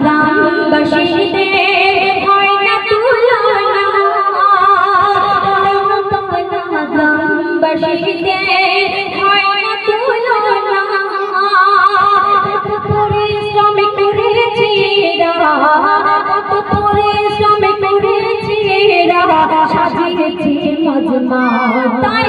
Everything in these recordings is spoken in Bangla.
গ্রামবাসীদের হয় না তুলনা। গ্রামবাসীদের হয় না তুলনা পরিশ্রম করেছি মজমা তাই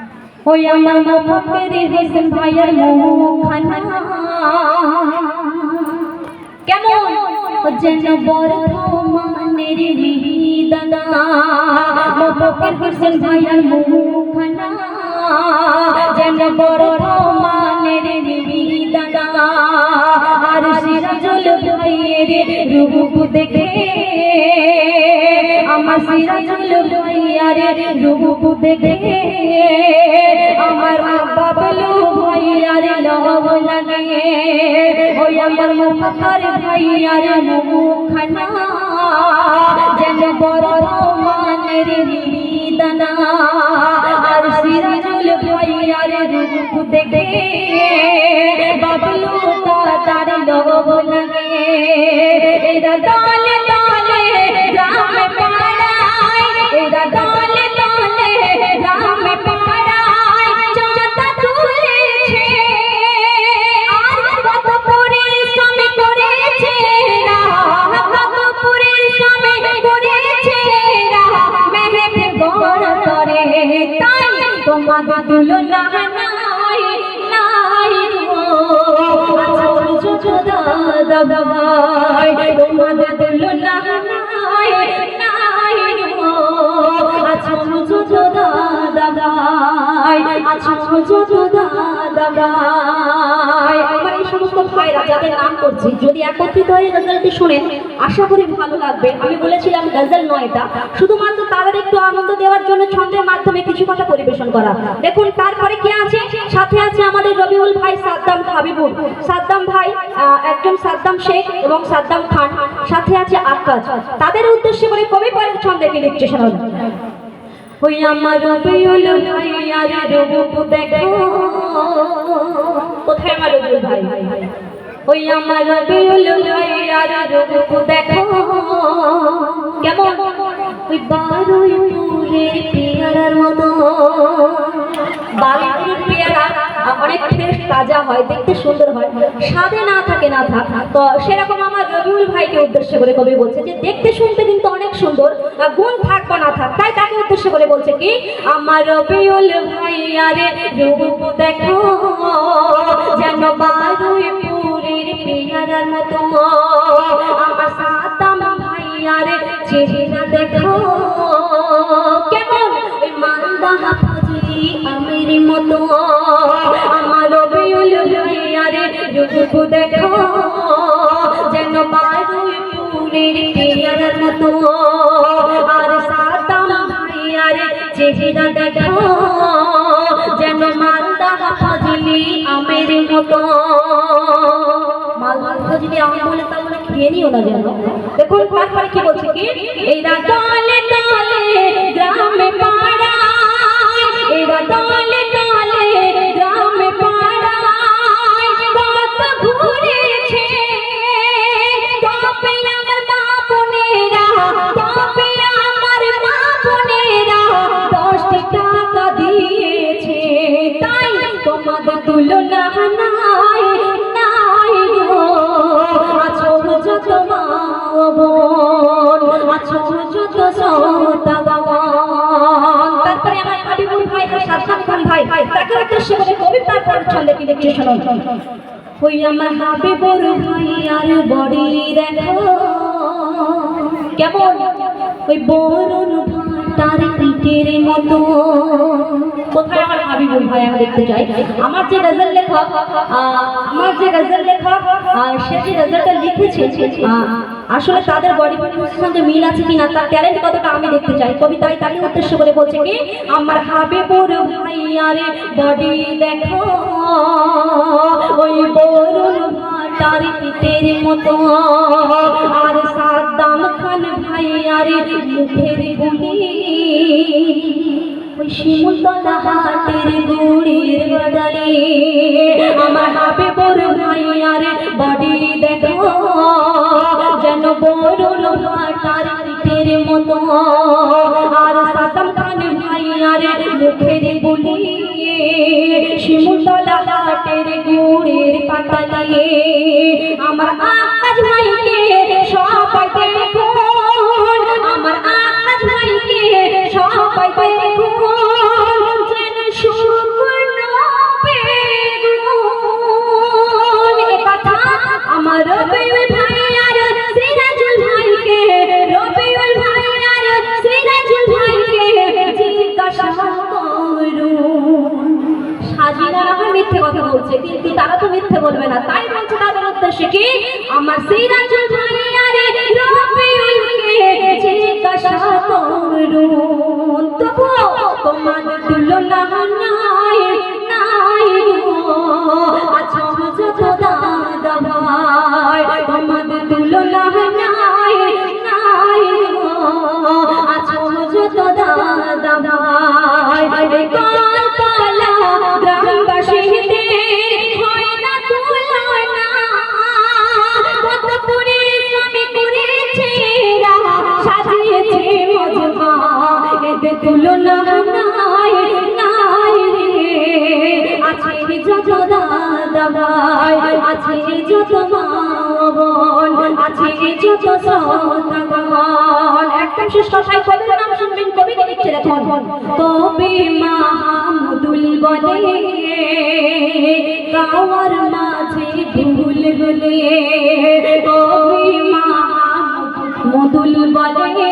ওই আমার মুফাক্কির হোসেন ভাইয়ের মুখখানা। কেমন যেন বর্তমানের নিদানা মুফাক্কির হোসেন ভাইয়ের মুখখানা। যেন বর্তমানের নিদানা আর সিরাজুল ভাইয়ের রূপ দেখে আমার সিরাজুল ভাইয়ার রূপ দেখে আমার বাবলু ভাইয়ার লব লাগে ওই আমার মুখার ভাইয়ার মুখানা যেন বড় মানের বিদানা আর সিরাজুল ভাইয়ার রূপ দেখে বাবলু তার লব লাগে এরা তোমাদের তুলনা নাই নাই আচ্ছা, দাদা ভাই তোমাদের তুলনা নাই নাই আচ্ছা, দাদা ভাই আচ্ছা, দাদা ভাই ভাইরা যাদের নাম করছি, যদি একত্রিত হয়ে গজলটি আশা করি ভালো লাগবে। আমি বলেছিলাম গজল নয় এটা শুধুমাত্র তাদের একটু আনন্দ দেওয়ার জন্য ছন্দের মাধ্যমে কিছু কথা পরিবেশন করা। দেখুন, তারপরে কে আছে? সাথে আছে আমাদের রবিউল ভাই সাদ্দাম হাবিবুল সাদ্দাম ভাই একজন সাদ্দাম শেখ এবং সাদ্দাম খান। সাথে আছে আকাশ। তাদের উদ্দেশ্যে করে কবি পরের ছন্দে লিখছে শোনান ওই আমার রবিউল ভাই, আর রূপ দেখো। কোথায় আমার রবিউল ভাই? ওই আমার রবিউল রূপ দেখো। কেমন? ওই বারুই পুরের পেয়ারার মতো। বারুই পেয়ারা অনেক ফ্রেশ, তাজা হয়, দেখতে সুন্দর হয়। স্বাদে না থাকে, না থাক। তো সেরকম আমার রবিউল ভাইকে উদ্দেশ্য করে কবি বলছে যে, দেখতে শুনতে কিন্তু অনেক সুন্দর গুণ থাক বা না থাক। তাই তাকে উদ্দেশ্য করে বলছে কি, আমার রবিউল ভাই, আরে রূপ দেখো, যেন বারুই পেয়ারার মতো আমার সাতাম ভাই আরে চেহারা দেখো। কেমন? মালদা হাফাজি আমের মতো। আমার রবিউল ভাইয়ারে রূপ দেখো। যেন বারুই ফুলের পেয়ারার মতো। আর সাদাম ভাইয়ারে চেহারা দেখো। যদি আম বলে তাহলে খেয়ে নিও না যেন। দেখুন, তারপরে কি বলছে কি? এরা দলে দলে গ্রামে পাড়ায় এরা দলে দলে গ্রামে পাড়ায় কত ঘুরেছে। আমার মা আমার মা টাকা দিয়েছে। তাই তোমাদের তুলনা নাই ছন্দে কি দেখছে শোনো। ওই আমার হাবিবুর ভাই আর বড়ি দেখো। কেমন? ওই বরণ ভাটার পিঠের মতো। কোথায় আমার হাবিবুল ভাই? আমি দেখতে চাই। আমার যে গজল লেখক আমার যে গজল লেখক সে যে গজলটা লিখেছে আসলে তাদের বডি পজিশনের সঙ্গে মিল আছে কিনা তার ট্যালেন্ট কতটা আমি দেখতে চাই? কবিতায় তাকে উদ্দেশ্য করে বলছে কি আমার হাবে হাবিবুর ভাইয়ারে বডি দেখো ওই বরুণ ভাটার পিঠের মতো। আর সাদ্দাম খান ভাইয়ারে মুখের গুলি ওই শিমুলতলা হাটের গুড়ির বদলে আমার হাবে আমার আকাশ ভাইকে তাদের উদ্দেশ্যে কি আমার সিরাজুল ভাই ভাই আছে যত আছে যত সন্তান। একদম নাম শুনবেন কবি লিখছে দেখুন কবি মাহমুদুল বলে, গাওয়ার হলে। কবি মাহমুদুল বলে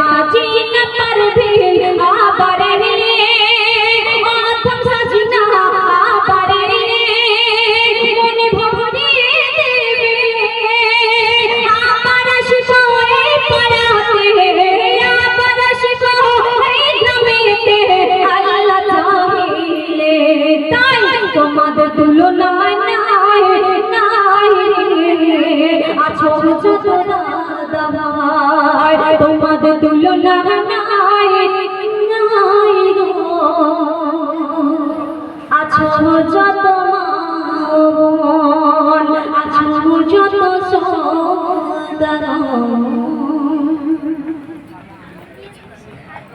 সাজি না পারবে আবার রে। অথম সাজি আবার রে। মনে ভরে দেবে। আবার আসিব পাড়াতে। আবার আসিব গ্রামেতে। আল্লাহ চাহিলে তাই তোমাদের তুলনা নাই নাই আছো দাদা ভাই তোমাদের তুলনা নাই